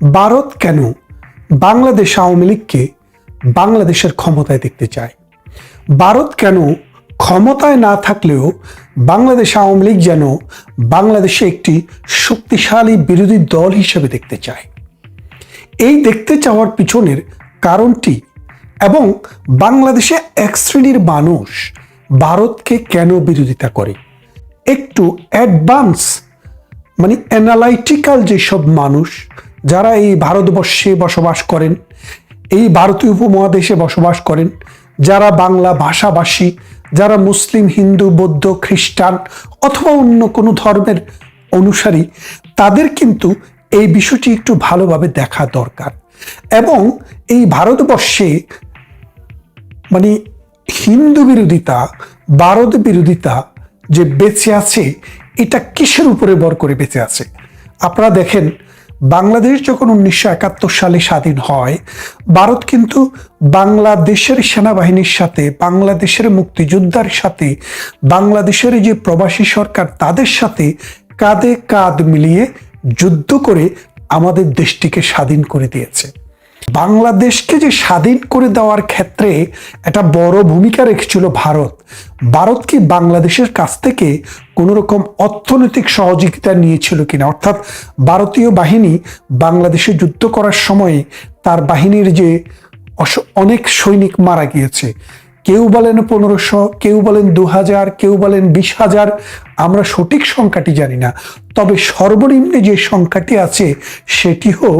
ভারত কেন বাংলাদেশ আওয়ামী লীগকে বাংলাদেশের ক্ষমতায় দেখতে চায়? ভারত কেন ক্ষমতায় না থাকলেও বাংলাদেশ আওয়ামী লীগ যেন বাংলাদেশে একটি শক্তিশালী বিরোধী দল হিসেবে দেখতে চায়? এই দেখতে চাওয়ার পিছনের কারণটি এবং বাংলাদেশে এক শ্রেণির মানুষ ভারতকে কেন বিরোধিতা করে? একটু অ্যাডভান্স মানে অ্যানালাইটিক্যাল যেসব মানুষ যারা এই ভারতবর্ষে বসবাস করেন, এই ভারতীয় উপমহাদেশে বসবাস করেন, যারা বাংলা ভাষাভাষী, যারা মুসলিম, হিন্দু, বৌদ্ধ, খ্রিস্টান অথবা অন্য কোনো ধর্মের অনুসারী, তাদের কিন্তু এই বিষয়টি একটু ভালোভাবে দেখা দরকার। এবং এই ভারতবর্ষে মানে হিন্দু বিরোধিতা ভারত বিরোধিতা যে বেঁচে আছে, এটা কিসের উপরে বর করে বেঁচে আছে? আপনারা দেখেন বাংলাদেশ যখন উনিশশো একাত্তর সালে স্বাধীন হয়, ভারত কিন্তু বাংলাদেশের সেনাবাহিনীর সাথে, বাংলাদেশের মুক্তিযোদ্ধার সাথে, বাংলাদেশের যে প্রবাসী সরকার তাদের সাথে কাঁধে কাঁধ মিলিয়ে যুদ্ধ করে আমাদের দেশটিকে স্বাধীন করে দিয়েছে। বাংলাদেশকে যে স্বাধীন করে দেওয়ার ক্ষেত্রে একটা বড় ভূমিকা রেখেছিল ভারত। ভারত কি বাংলাদেশের কাছ থেকে কোনো রকম অর্থনৈতিক সহযোগিতা নিয়েছিল কিনা? অর্থাৎ ভারতীয় বাহিনী বাংলাদেশে যুদ্ধ করার সময়ে তার বাহিনীর যে অনেক সৈনিক মারা গিয়েছে কেউ বলেন পনেরোশো, কেউ বলেন দু হাজার কেউ বলেন বিশ হাজার আমরা সঠিক সংখ্যাটি জানি না। তবে সর্বনিম্ন যে সংখ্যাটি আছে সেটিও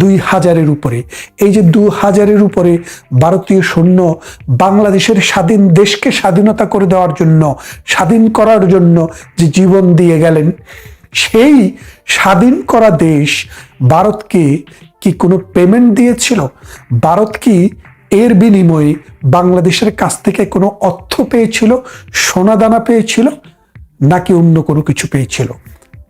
দুই হাজারের উপরে। এই যে দু হাজারের উপরে ভারতীয় সৈন্য বাংলাদেশের স্বাধীন দেশকে স্বাধীনতা করে দেওয়ার জন্য, স্বাধীন করার জন্য যে জীবন দিয়ে গেলেন, সেই স্বাধীন করা দেশ ভারতকে কি কোনো পেমেন্ট দিয়েছিল? ভারত কি এর বিনিময়ে বাংলাদেশের কাছ থেকে কোনো অর্থ পেয়েছিল, সোনাদানা পেয়েছিল, নাকি অন্য কোনো কিছু পেয়েছিল?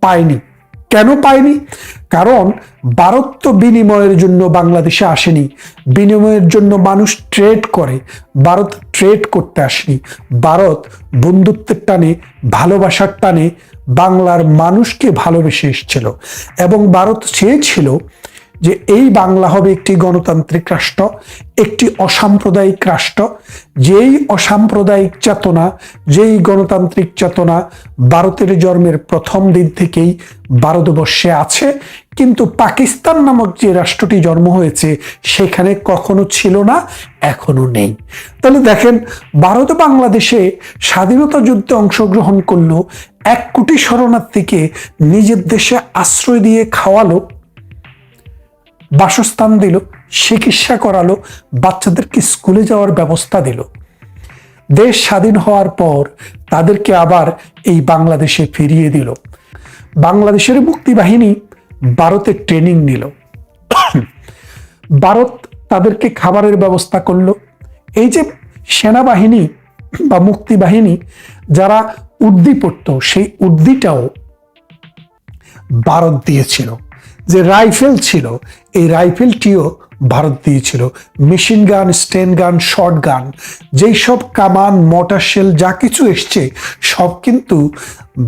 পায়নি। কেন পায়নি? কারণ ভারত তো বিনিময়ের জন্য বাংলাদেশে আসেনি। বিনিময়ের জন্য মানুষ ট্রেড করে। ভারত ট্রেড করতে আসেনি। ভারত বন্ধুত্বের টানে, ভালোবাসার টানে বাংলার মানুষকে ভালোবেসে এসেছিল। এবং ভারত চেয়েছিল যে এই বাংলা হবে একটি গণতান্ত্রিক রাষ্ট্র, একটি অসাম্প্রদায়িক রাষ্ট্র। যেই অসাম্প্রদায়িক চেতনা, যেই গণতান্ত্রিক চেতনা ভারতের জন্মের প্রথম দিন থেকেই ভারতবর্ষে আছে, কিন্তু পাকিস্তান নামক যে রাষ্ট্রটি জন্ম হয়েছে সেখানে কখনো ছিল না, এখনও নেই। তাহলে দেখেন, ভারত বাংলাদেশে স্বাধীনতা যুদ্ধে অংশগ্রহণ করল, এক কোটি শরণার্থীকে নিজের দেশে আশ্রয় দিয়ে খাওয়ালো বাসস্থান দিল, চিকিৎসা করালো, বাচ্চাদেরকে স্কুলে যাওয়ার ব্যবস্থা দিল। দেশ স্বাধীন হওয়ার পর তাদেরকে আবার এই বাংলাদেশে ফিরিয়ে দিল। বাংলাদেশের মুক্তিবাহিনী ভারতে ট্রেনিং নিল। ভারত তাদেরকে খাবারের ব্যবস্থা করল। এই যে সেনাবাহিনী বা মুক্তিবাহিনী যারা উর্দি পড়ত সেই উর্দিটাও ভারত দিয়েছিল। যে রাইফেল ছিল, এই রাইফেলটিও ভারত দিয়েছিল। মেশিন গান, স্টেন গান শর্ট গান, যেই সব কামান মোটর শেল, যা কিছু এসছে, সব কিন্তু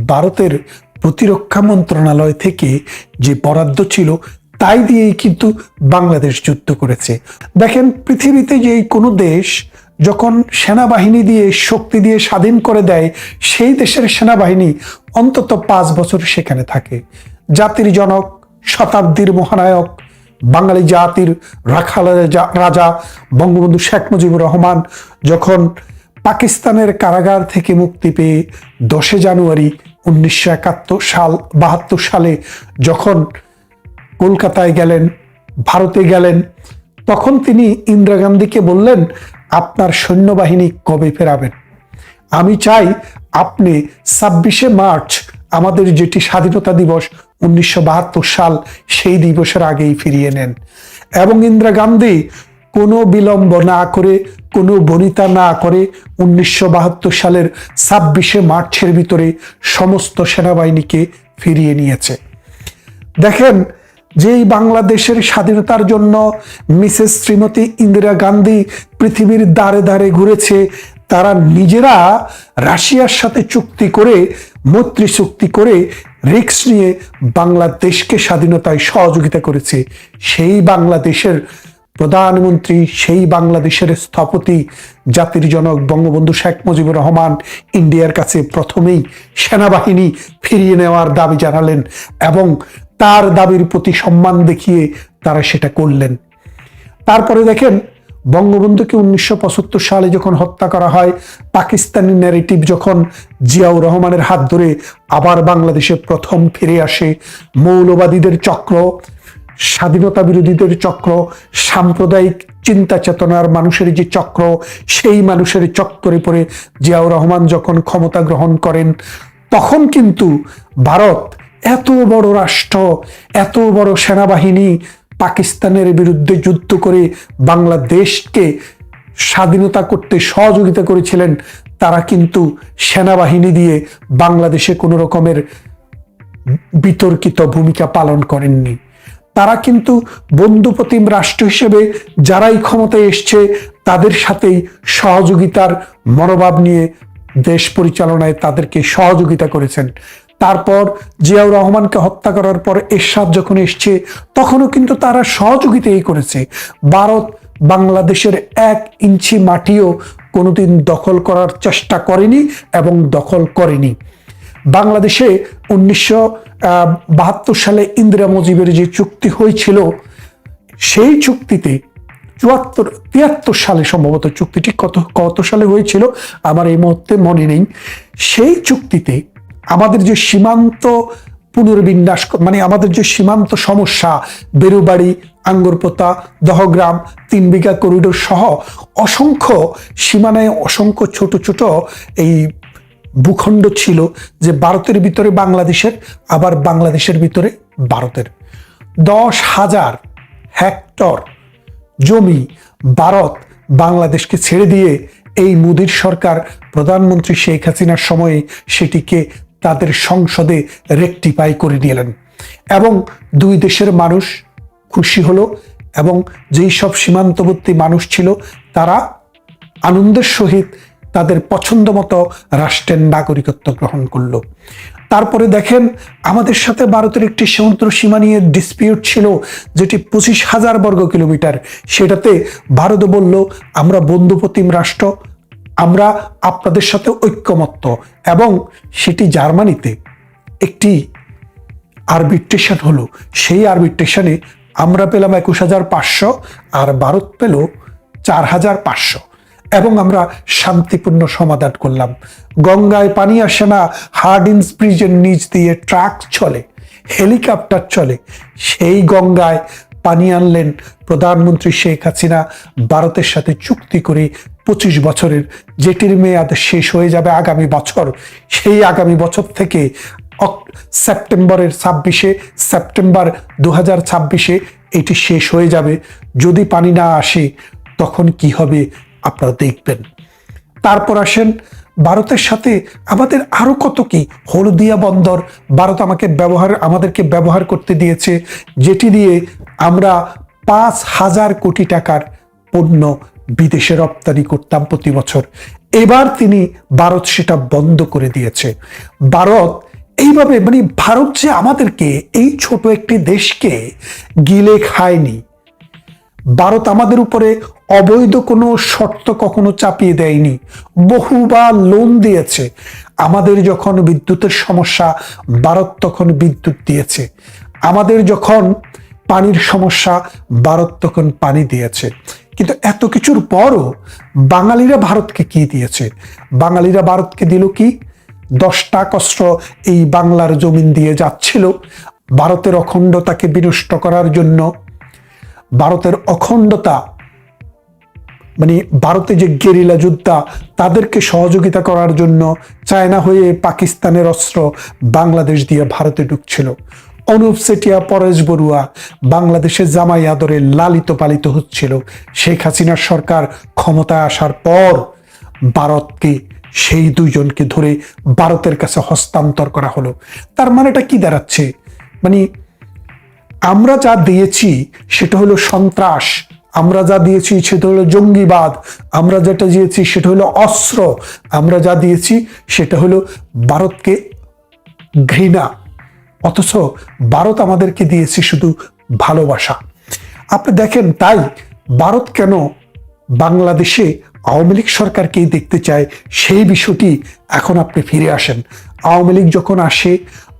ভারতের প্রতিরক্ষা মন্ত্রণালয় থেকে যে বরাদ্দ ছিল, তাই দিয়েই কিন্তু বাংলাদেশ যুদ্ধ করেছে। দেখেন, পৃথিবীতে যে কোনো দেশ যখন সেনাবাহিনী দিয়ে শক্তি দিয়ে স্বাধীন করে দেয়, সেই দেশের সেনাবাহিনী অন্তত পাঁচ বছর সেখানে থাকে। জাতির জনক শতাব্দীর মহানায়ক, বাঙালি জাতির রাখাল রাজা- বঙ্গবন্ধু শেখ মুজিবুর রহমান যখন পাকিস্তানের কারাগার থেকে মুক্তি পেয়ে দশে জানুয়ারি উনিশশো একাত্তর সাল, বাহাত্তর সালে যখন কলকাতায় গেলেন, ভারতে গেলেন, তখন তিনি ইন্দিরা গান্ধীকে বললেন, আপনার সৈন্যবাহিনী কবে ফেরাবেন? আমি চাই আপনি ছাব্বিশে মার্চ আমাদের যেটি স্বাধীনতা দিবস উনিশশো বাহাত্তর সাল সেই দিবসের আগেই ফিরিয়ে নেন এবং ইন্দিরা গান্ধী কোনো বিলম্ব না করে, কোনো বনিতা না করে উনিশশো বাহাত্তর সালের ছাব্বিশে মার্চের ভিতরে সমস্ত সেনাবাহিনীকে ফিরিয়ে নিয়েছে। দেখেন, যেই বাংলাদেশের স্বাধীনতার জন্য মিসেস শ্রীমতী ইন্দিরা গান্ধী পৃথিবীর দ্বারে দ্বারে ঘুরেছে, তারা নিজেরা রাশিয়ার সাথে চুক্তি করে, মৈত্রী চুক্তি করে রিক্স নিয়ে বাংলাদেশকে স্বাধীনতায় সহযোগিতা করেছে, সেই বাংলাদেশের প্রধানমন্ত্রী, সেই বাংলাদেশের স্থপতি জাতির জনক বঙ্গবন্ধু শেখ মুজিবুর রহমান ইন্ডিয়ার কাছে প্রথমেই সেনাবাহিনী ফিরিয়ে নেওয়ার দাবি জানালেন এবং তার দাবির প্রতি সম্মান দেখিয়ে তারা সেটা করলেন। তারপরে দেখেন বঙ্গবন্ধুকে উনিশশো সালে যখন হত্যা করা হয়, পাকিস্তানি ন্যারেটিভ যখন জিয়াউর রহমানের হাত ধরে আবার বাংলাদেশে প্রথম ফিরে আসে, মৌলবাদীদের চক্র, স্বাধীনতা বিরোধীদের চক্র, সাম্প্রদায়িক চিন্তা চেতনার মানুষের যে চক্র, সেই মানুষের চক্করে পড়ে জিয়াউর রহমান যখন ক্ষমতা গ্রহণ করেন, তখন কিন্তু ভারত এত বড় রাষ্ট্র, এত বড় সেনাবাহিনী পাকিস্তানের বিরুদ্ধে যুদ্ধ করে বাংলাদেশকে স্বাধীনতা করতে সহযোগিতা করেছিলেন, তারা কিন্তু সেনাবাহিনী দিয়ে বাংলাদেশে কোনো রকমের বিতর্কিত ভূমিকা পালন করেননি। তারা কিন্তু বন্ধুপ্রতিম রাষ্ট্র হিসেবে যারাই ক্ষমতায় এসছে, তাদের সাথেই সহযোগিতার মনোভাব নিয়ে দেশ পরিচালনায় তাদেরকে সহযোগিতা করেছেন। তারপর জিয়াউর রহমানকে হত্যা করার পর এরশাদ যখন এসছে, তখনও কিন্তু তারা সহযোগিতাই করেছে। ভারত বাংলাদেশের এক ইঞ্চি মাটিও কোনোদিন দখল করার চেষ্টা করেনি এবং দখল করেনি। বাংলাদেশে উনিশশো বাহাত্তর সালে ইন্দিরা মুজিবের যে চুক্তি হয়েছিল, সেই চুক্তিতে চুয়াত্তর, তিয়াত্তর সালে সম্ভবত চুক্তিটি কত কত সালে হয়েছিল, আমার এই মুহূর্তে মনে নেই। সেই চুক্তিতে আমাদের যে সীমান্ত পুনর্বিন্যাস মানে আমাদের যে সীমান্ত সমস্যা, বেরুবাড়ি, আঙ্গুরপোতা, দহগ্রাম, তিন বিঘা করিডোর সহ অসংখ্য সীমানায় অসংখ্য ছোট ছোট এই ভূখণ্ড ছিল যে ভারতের ভিতরে বাংলাদেশের, আবার বাংলাদেশের ভিতরে ভারতের। দশ হাজার হেক্টর জমি ভারত বাংলাদেশকে ছেড়ে দিয়ে এই মোদীর সরকার প্রধানমন্ত্রী শেখ হাসিনার সময়ে সেটিকে তাদের সংসদে রেকটিফাই করে দিলেন এবং দুই দেশের মানুষ খুশি হলো এবং যেই সব সীমান্তবর্তী মানুষ ছিল, তারা আনন্দের সহিত তাদের পছন্দ মতো রাষ্ট্রের নাগরিকত্ব গ্রহণ করল। তারপরে দেখেন, আমাদের সাথে ভারতের একটি সমুদ্র সীমা নিয়ে ডিসপিউট ছিল, যেটি পঁচিশ হাজার বর্গ কিলোমিটার। সেটাতে ভারত বলল, আমরা বন্ধুপ্রতিম রাষ্ট্র আমরা আপনাদের সাথে ঐক্যমত্য এবং সেটি জার্মানিতে একটি আরবিট্রেশন হলো। সেই আরবিট্রেশনে আমরা পেলাম একুশ হাজার পাঁচশো আর ভারত পেল চার হাজার পাঁচশো এবং আমরা শান্তিপূর্ণ সমাধান করলাম। গঙ্গায় পানি আসে না হার্ডিন্স ব্রিজের নিচ দিয়ে ট্রাক চলে, হেলিকপ্টার চলে, সেই গঙ্গায় পানি আনলেন প্রধানমন্ত্রী শেখ হাসিনা। ভারতের সাথে চুক্তি করে পঁচিশ বছরের যেটির মেয়াদ শেষ হয়ে যাবে আগামী বছর। সেই আগামী বছর থেকে সেপ্টেম্বরের ছাব্বিশে, সেপ্টেম্বর দু হাজার ছাব্বিশে এটি শেষ হয়ে যাবে। যদি পানি না আসে, তখন কি হবে আপনারা দেখবেন। তারপর আসেন ভারতের সাথে আমাদের আরও কত কি? হলদিয়া বন্দর ভারত আমাকে ব্যবহার, আমাদেরকে ব্যবহার করতে দিয়েছে, যেটি দিয়ে আমরা পাঁচ হাজার কোটি টাকার পণ্য বিদেশে রপ্তানি করতাম প্রতি বছর। এবার তিনি ভারত সেটা বন্ধ করে দিয়েছে। ভারত এইভাবে মানে ভারত যে আমাদেরকে, এই ছোট একটি দেশকে গিলে খায়নি। ভারত আমাদের উপরে অবৈধ কোনো শর্ত কখনো চাপিয়ে দেয়নি। বহুবার লোন দিয়েছে। আমাদের যখন বিদ্যুতের সমস্যা, ভারত তখন বিদ্যুৎ দিয়েছে। আমাদের যখন পানির সমস্যা, ভারত তখন পানি দিয়েছে। কিন্তু এত কিছুর পরও বাঙালিরা ভারতকে কি দিয়েছে? বাঙালিরা ভারতকে দিল কি? দশটা কষ্ট এই বাংলার জমিন দিয়ে যাচ্ছিল। ভারতের অখণ্ডতাকে বিনষ্ট করার জন্য ভারতের অখণ্ডতা মানে ভারতে যে গেরিলা যোদ্ধা, তাদেরকে সহযোগিতা করার জন্য চায়না হয়ে পাকিস্তানের অস্ত্র বাংলাদেশ দিয়ে ভারতে ঢুকছিল। অনুপ সেটিয়া, পরেশ বড়ুয়া বাংলাদেশের জামাই আদরে লালিত পালিত হচ্ছিল। শেখ হাসিনার সরকার ক্ষমতায় আসার পর ভারতকে, সেই দুইজনকে ধরে ভারতের কাছে হস্তান্তর করা হলো। তার মানেটা কি দাঁড়াচ্ছে? মানে আমরা যা দিয়েছি, সেটা হলো সন্ত্রাস। আমরা যা দিয়েছি সেটা হলো জঙ্গিবাদ, আমরা যেটা দিয়েছি সেটা হলো অস্ত্র, আমরা যা দিয়েছি সেটা হলো ভারতকে ঘৃণা। অথচ ভারত আমাদেরকে দিয়েছে শুধু ভালোবাসা। আপনি দেখেন তাই ভারত কেন বাংলাদেশে আওয়ামী লীগ সরকারকেই দেখতে চায় সেই বিষয়টি এখন আপনি ফিরে আসেন। আওয়ামী লীগ যখন আসে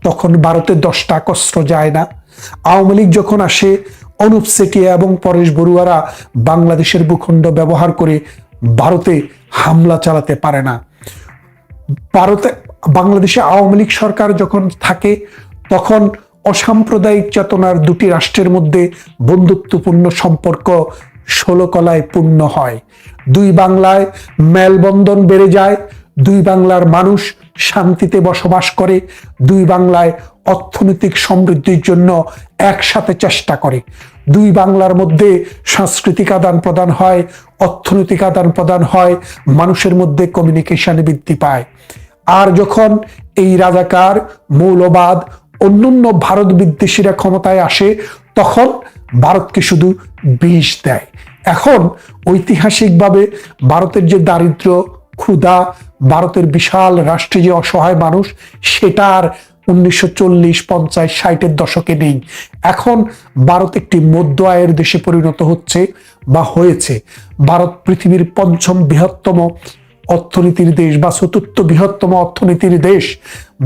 তখন ভারতের দশটা কষ্ট যায় না। আওয়ামী লীগ যখন আসে অনুপ সেটিয়া এবং পরেশ বড়ুয়ারা বাংলাদেশের ভূখণ্ড ব্যবহার করে ভারতে হামলা চালাতে পারে না। ভারতে, বাংলাদেশে আওয়ামী লীগ সরকার যখন থাকে, তখন অসাম্প্রদায়িক চেতনার দুটি রাষ্ট্রের মধ্যে বন্ধুত্বপূর্ণ সম্পর্ক ষোলো কলায় পূর্ণ হয়। দুই বাংলায় মেলবন্ধন বেড়ে যায়, দুই বাংলার মানুষ শান্তিতে বসবাস করে, দুই বাংলায় অর্থনৈতিক সমৃদ্ধির জন্য একসাথে চেষ্টা করে। দুই বাংলার মধ্যে সাংস্কৃতিক আদান প্রদান হয়, অর্থনৈতিক আদান প্রদান হয়, মানুষের মধ্যে কমিউনিকেশন বৃদ্ধি পায়। আর যখন এই রাজাকার, মৌলবাদ, অন্যান্য ভারত বিদ্বেষীরা ক্ষমতায় আসে, তখন ভারতকে শুধু বিষ দেয়। এখন ঐতিহাসিকভাবে ভারতের যে দারিদ্র, ক্ষুধা, ভারতের বিশাল রাষ্ট্রে যে অসহায় মানুষ সেটা আর উনিশশো চল্লিশ, পঞ্চাশ, ষাটের দশকে নেই। এখন ভারত একটি মধ্য আয়ের দেশে পরিণত হচ্ছে বা হয়েছে। ভারত পৃথিবীর পঞ্চম বৃহত্তম অর্থনীতির দেশ বা চতুর্থ বৃহত্তম অর্থনীতির দেশ।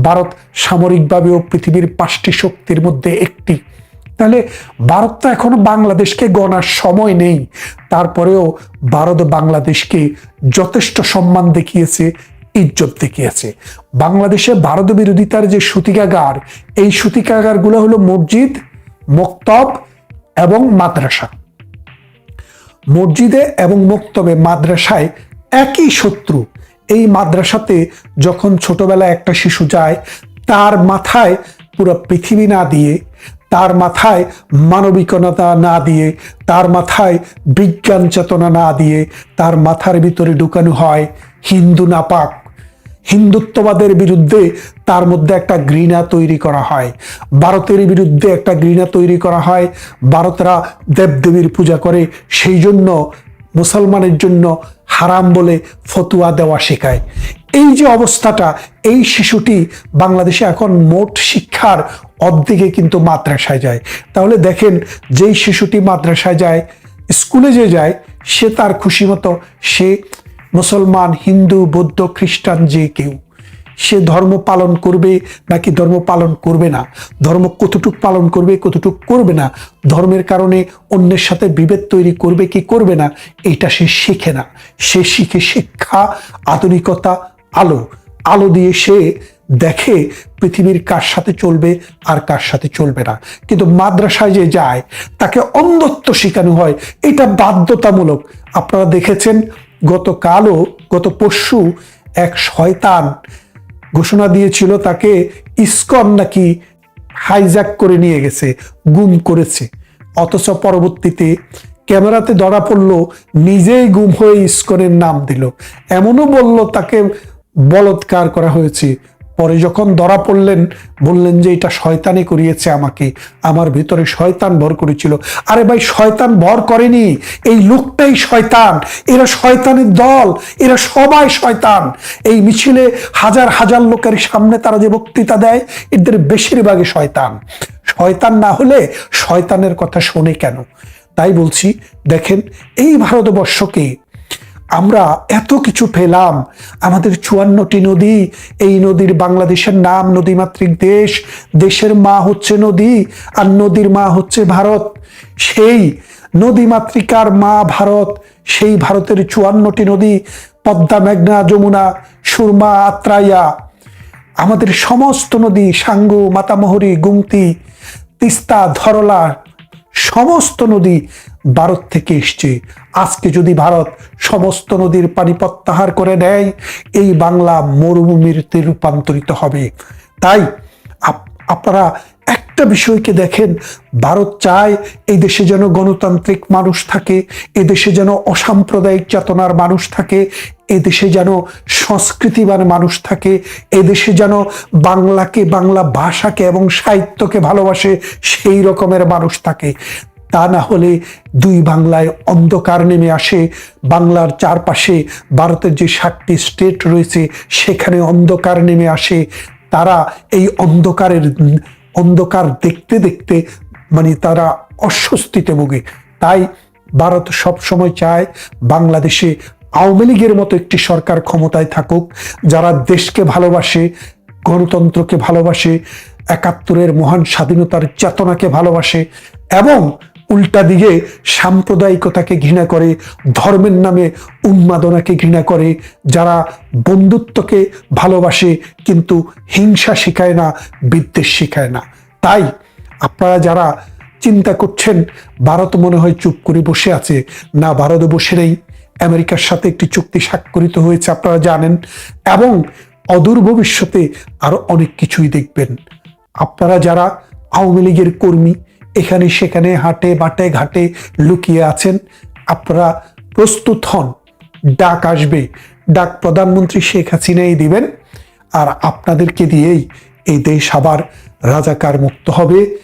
ভারত সামরিকভাবেও পৃথিবীর পাঁচটি শক্তির মধ্যে একটি। তাহলে ভারত তো এখনও বাংলাদেশকে গণার সময় নেই। তারপরেও ভারত বাংলাদেশকে যথেষ্ট সম্মান দেখিয়েছে ইজ্জত দেখিয়েছে। বাংলাদেশে ভারত বিরোধিতার যে সুতিকাগার, এই সুতিকাগারগুলো হলো মসজিদ, মক্তব এবং মাদ্রাসা। মসজিদে এবং মক্তবে মাদ্রাসায় একই শত্রু। এই মাদ্রাসাতে যখন ছোটবেলায় একটা শিশু যায়, তার মাথায় পুরো পৃথিবী না দিয়ে, তার মাথায় মানবিকতা না দিয়ে, তার মাথায় বিজ্ঞান চেতনা না দিয়ে, তার মাথার ভিতরে ঢুকানো হয় হিন্দু নাপাক। হিন্দুত্ববাদের বিরুদ্ধে তার মধ্যে একটা ঘৃণা তৈরি করা হয়। ভারতের বিরুদ্ধে একটা ঘৃণা তৈরি করা হয়। ভারতরা দেবদেবীর পূজা করে, সেই জন্য মুসলমানের জন্য হারাম বলে ফতুয়া দেওয়া শেখায়। এই যে অবস্থাটা, এই শিশুটি বাংলাদেশে এখন মোট শিক্ষার অর্ধেকে কিন্তু মাদ্রাসায় যায়। তাহলে দেখেন, যেই শিশুটি মাদ্রাসায় যায়, স্কুলে যে যায়, সে তার খুশি মতো, সে মুসলমান, হিন্দু, বৌদ্ধ, খ্রিস্টান যে কেউ, সে ধর্ম পালন করবে নাকি ধর্ম পালন করবে না? ধর্ম কতটুক পালন করবে, কতটুক করবে না? ধর্মের কারণে অন্যের সাথে বিভেদ তৈরি করবে কি করবে না? এটা সে শিখে না। সে শিখে শিক্ষা, আধুনিকতা, আলো। আলো দিয়ে সে দেখে পৃথিবীর কার সাথে চলবে আর কার সাথে চলবে না। কিন্তু মাদ্রাসায় যে যায়, তাকে অন্ধত্ব শেখানো হয়, এটা বাধ্যতামূলক। আপনারা দেখেছেন গতকালও, গত পরশু এক শয়তান ঘোষণা দিয়েছিল তাকে ইস্কন নাকি হাইজ্যাক করে নিয়ে গেছে, গুম করেছে। অথচ পরবর্তীতে ক্যামেরাতে ধরা পড়ল, নিজেই গুম হয়ে ইস্কনের নাম দিল। এমনও বলল তাকে বলৎকার করা হয়েছে পরে যখন ধরা পড়লেন, বললেন যে এটা শয়তানি করিয়েছে আমাকে। আমার ভিতরে শয়তান ভর করেছিল। আরে ভাই, শয়তান ভর করেনি। এই লোকটাই শয়তান। এরা শয়তানের দল। এরা সবাই শয়তান। এই মিছিলে হাজার হাজার লোকের সামনে তারা যে বক্তৃতা দেয়, এদের বেশিরভাগই শয়তান। শয়তান না হলে শয়তানের কথা শোনে কেন? তাই বলছি, দেখেন, এই ভারতবর্ষকে আমরা এত কিছু পেলাম। আমাদের চুয়ান্নটি নদী, এই নদীর বাংলাদেশের নাম নদীমাতৃক দেশ, দেশের মা হচ্ছে নদী, আর নদীর মা হচ্ছে ভারত। সেই নদীমাতৃকার মা ভারত, সেই ভারতের চুয়ান্নটি নদী, পদ্মা, মেঘনা, যমুনা, সুরমা, আত্রাইয়া। আমাদের সমস্ত নদী, সাঙ্গু, মাতামহরি, গুমতি, তিস্তা, ধরলা, সমস্ত নদী ভারত থেকে এসছে। আজকে যদি ভারত সমস্ত নদীর পানি প্রত্যাহার করে নেয়, এই বাংলা মরুভূমিতে রূপান্তরিত হবে। তাই আপনারা একটা বিষয়কে দেখেন, ভারত চায় এই দেশে যেন গণতান্ত্রিক মানুষ থাকে, এ দেশে যেন অসাম্প্রদায়িক চেতনার মানুষ থাকে, এ দেশে যেন সংস্কৃতিবান মানুষ থাকে, এ দেশে যেন বাংলাকে বাংলা ভাষাকে এবং সাহিত্যকে ভালোবাসে, সেই রকমের মানুষ থাকে। তা না হলে দুই বাংলায় অন্ধকার নেমে আসে। বাংলার চারপাশে ভারতের যে সাতটি স্টেট রয়েছে, সেখানে অন্ধকার নেমে আসে। তারা এই অন্ধকারের, অন্ধকার দেখতে দেখতে মানে তারা অস্বস্তিতে ভোগে। তাই ভারত সব সময় চায় বাংলাদেশে আওয়ামী লীগের মতো একটি সরকার ক্ষমতায় থাকুক, যারা দেশকে ভালোবাসে, গণতন্ত্রকে ভালোবাসে, একাত্তরের মহান স্বাধীনতার চেতনাকে ভালোবাসে এবং উল্টা দিকে সাম্প্রদায়িকতাকে ঘৃণা করে, ধর্মের নামে উন্মাদনাকে ঘৃণা করে, যারা বন্ধুত্বকে ভালোবাসে কিন্তু হিংসা শেখায় না, বিদ্বেষ শেখায় না। তাই আপনারা যারা চিন্তা করছেন, ভারত মনে হয় চুপ করে বসে আছে, না ভারত বসে নেই, আমেরিকার সাথে একটি চুক্তি স্বাক্ষরিত হয়েছে আপনারা জানেন, এবং অদূর ভবিষ্যতে আরও অনেক কিছুই দেখবেন। আপনারা যারা আওয়ামী লীগের কর্মী এখানে, সেখানে হাটে, বাটে, ঘাটে লুকিয়ে আছেন। আপনারা প্রস্তুত হন। ডাক আসবে। ডাক প্রধানমন্ত্রী শেখ হাসিনাই দিবেন। আর আপনাদেরকে দিয়েই এই দেশ আবার রাজাকার মুক্ত হবে।